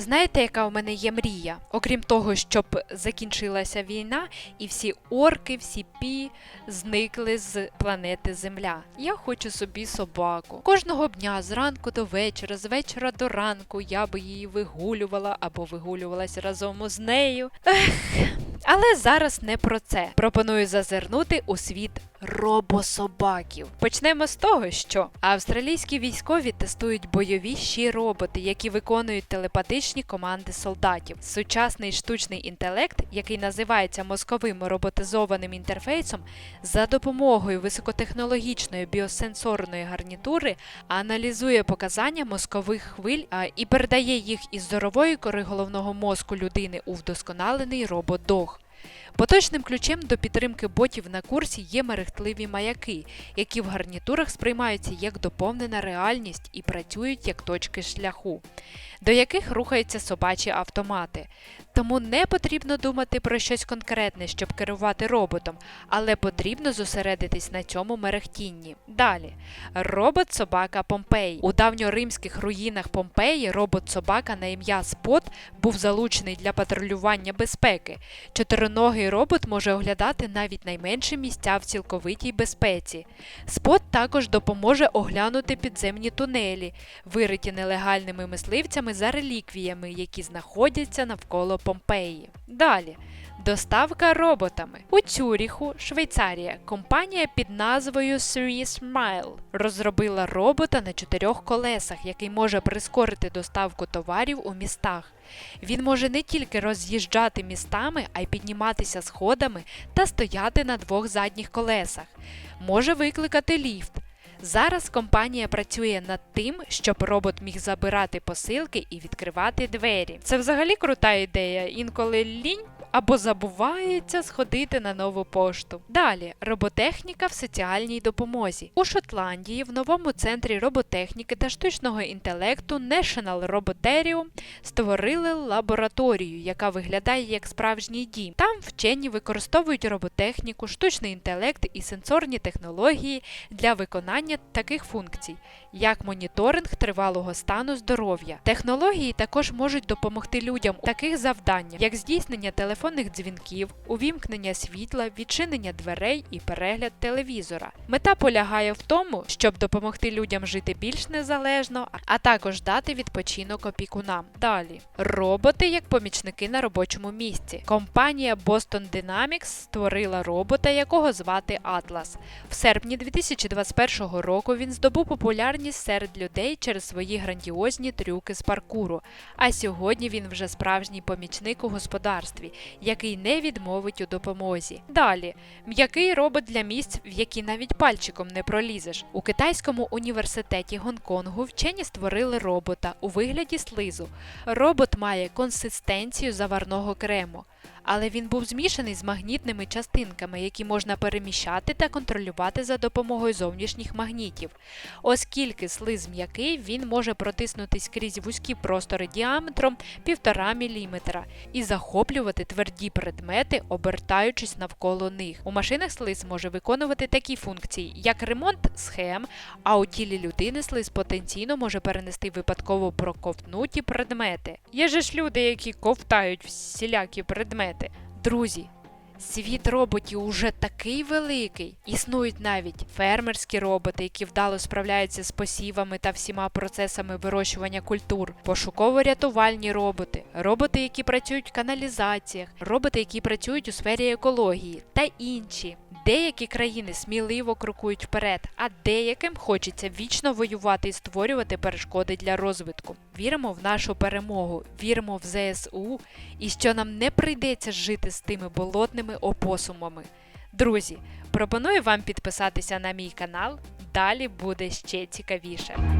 Знаєте, яка у мене є мрія? Окрім того, щоб закінчилася війна, і всі орки, всі пі зникли з планети Земля. Я хочу собі собаку. Кожного дня зранку до вечора, з вечора до ранку я би її вигулювала або вигулювалася разом з нею. Ех. Але зараз не про це. Пропоную зазирнути у світ робособаків. Почнемо з того, що австралійські військові тестують бойові щі роботи, які виконують телепатичні команди солдатів. Сучасний штучний інтелект, який називається мозковим роботизованим інтерфейсом, за допомогою високотехнологічної біосенсорної гарнітури аналізує показання мозкових хвиль і передає їх із зорової кори головного мозку людини у вдосконалений робот-дог. Поточним ключем до підтримки ботів на курсі є мерехтливі маяки, які в гарнітурах сприймаються як доповнена реальність і працюють як точки шляху, до яких рухаються собачі автомати. Тому не потрібно думати про щось конкретне, щоб керувати роботом, але потрібно зосередитись на цьому мерехтінні. Далі, робот-собака Помпей. У давньоримських руїнах Помпеї робот-собака на ім'я Спот був залучений для патрулювання безпеки. Чотириногий робот може оглядати навіть найменші місця в цілковитій безпеці. Спот також допоможе оглянути підземні тунелі, вириті нелегальними мисливцями за реліквіями, які знаходяться навколо Помпеї. Далі. Доставка роботами у Цюріху, Швейцарія, компанія під назвою Three Smile розробила робота на чотирьох колесах, який може прискорити доставку товарів у містах. Він може не тільки роз'їжджати містами, а й підніматися сходами та стояти на двох задніх колесах. Може викликати ліфт. Зараз компанія працює над тим, щоб робот міг забирати посилки і відкривати двері. Це взагалі крута ідея. Інколи лінь або забувається сходити на нову пошту. Далі роботехніка в соціальній допомозі. У Шотландії в новому центрі роботехніки та штучного інтелекту National Roboterium створили лабораторію, яка виглядає як справжній дім. Там вчені використовують роботехніку, штучний інтелект і сенсорні технології для виконання таких функцій, як моніторинг тривалого стану здоров'я. Технології також можуть допомогти людям у таких завданнях, як здійснення телефонних дзвінків, увімкнення світла, відчинення дверей і перегляд телевізора. Мета полягає в тому, щоб допомогти людям жити більш незалежно, а також дати відпочинок опікунам. Далі роботи як помічники на робочому місці. Компанія Boston Dynamics створила робота, якого звати Atlas. В серпні 2021 року він здобув популярність серед людей через свої грандіозні трюки з паркуру. А сьогодні він вже справжній помічник у господарстві, який не відмовить у допомозі. Далі м'який робот для місць, в які навіть пальчиком не пролізеш. У китайському університеті Гонконгу вчені створили робота у вигляді слизу. Робот має консистенцію заварного крему. Але він був змішаний з магнітними частинками, які можна переміщати та контролювати за допомогою зовнішніх магнітів. Оскільки слиз м'який, він може протиснутись крізь вузькі простори діаметром 1,5 мм і захоплювати тверді предмети, обертаючись навколо них. У машинах слиз може виконувати такі функції, як ремонт схем, а у тілі людини слиз потенційно може перенести випадково проковтнуті предмети. Є же ж люди, які ковтають всілякі предмети. Друзі, світ роботів уже такий великий. Існують навіть фермерські роботи, які вдало справляються з посівами та всіма процесами вирощування культур, пошуково-рятувальні роботи, роботи, які працюють в каналізаціях, роботи, які працюють у сфері екології та інші. Деякі країни сміливо крокують вперед, а деяким хочеться вічно воювати і створювати перешкоди для розвитку. Віримо в нашу перемогу, віримо в ЗСУ і що нам не прийдеться жити з тими болотними опосумами. Друзі, пропоную вам підписатися на мій канал. Далі буде ще цікавіше.